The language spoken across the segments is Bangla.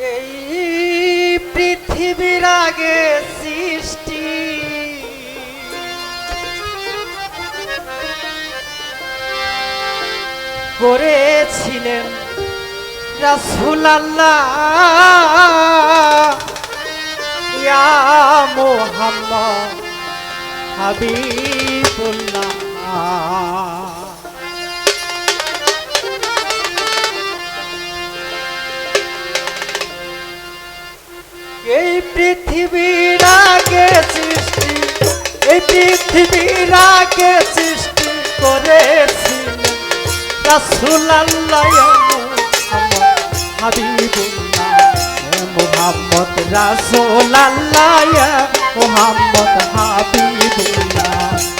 এই পৃথিবীর আগে সৃষ্টি। করেছিলেন রাসুল আল্লাহ। ইয়া মোহাম্মদ হাবিবুল্লাহ। পৃথিবীর আগে সৃষ্টি করেছি। রাসুল আল্লাহ হাবিবুল্লাহ মোহাম্মদ রাসুল আল্লাহ মোহাম্মদ হাবিবুল্লাহ।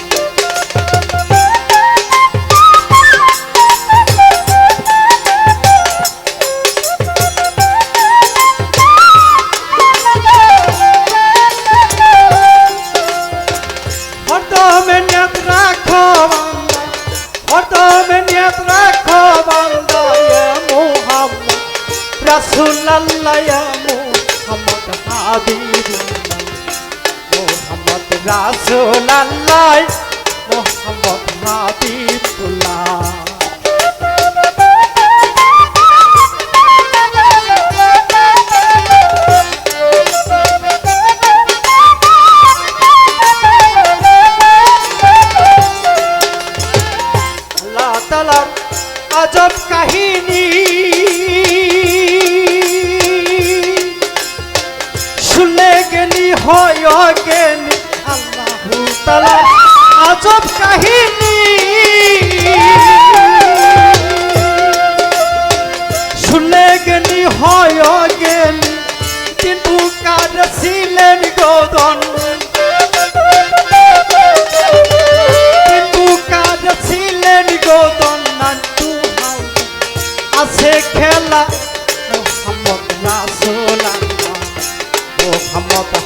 রাসূলুল্লাহ ইয়া মুহাম্মদ হাবিবুল্লাহ মুহাম্মদ রাসূলুল্লাহ মুহাম্মদ হাবিবুল্লাহ আজব কাহিনী হয় কেন আল্লাহ তালার আজব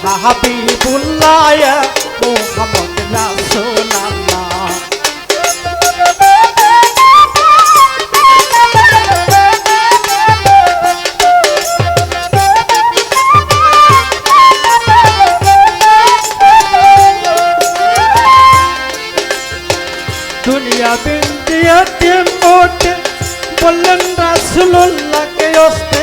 হাবিবুল্লাহ মোহাম্মদ রাসূলুল্লাহ। দুনিয়া বিন্দিয়াতে মোটে বললেন রাসুল্লাহকে অস্তে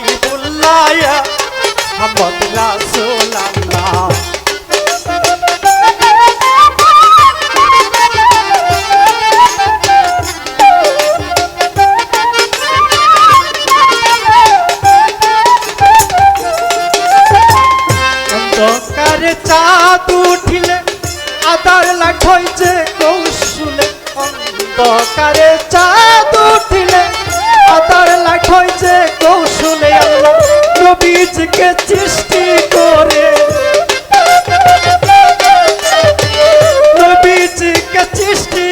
অন্ধকারে চাঁদ উঠিলে আদার লাখ হইছে কৌশুলে। অন্ধকারে চাঁদ উঠিলে আদার লাখ হইছে কৌশুলে। আল্লাহ নবীজকে সৃষ্টি করে। নবীজকে সৃষ্টি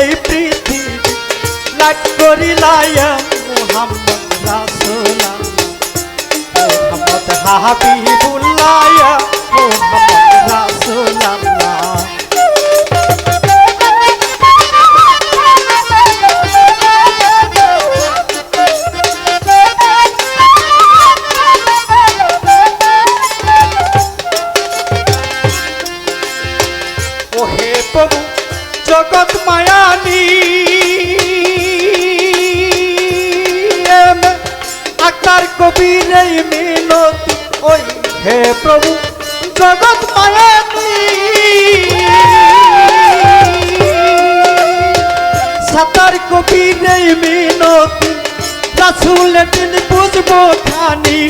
এই পৃথিবী। লাখ করিলায় মুহাম্মদ হাবিবুল্লাহ। জগৎ মায়ানি। আকার কবির মিনতি ওই হে প্রভু জগৎ মায়ানি সাতার কবির এই মিনতি রাসুল দিন বুঝব খানি।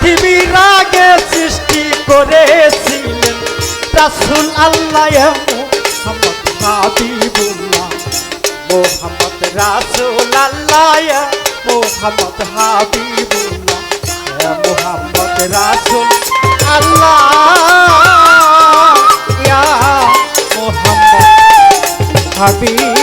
পৃথিবীর আগে সৃষ্টি করেছিলেন। রাসুল আল্লাহ মোহাম্মদ রাসুল আল্লাহ মোহাম্মদ হাবিবুল্লাহ। মোহাম্মদ রাসুল আল্লাহ মোহাম্মদ হাবিব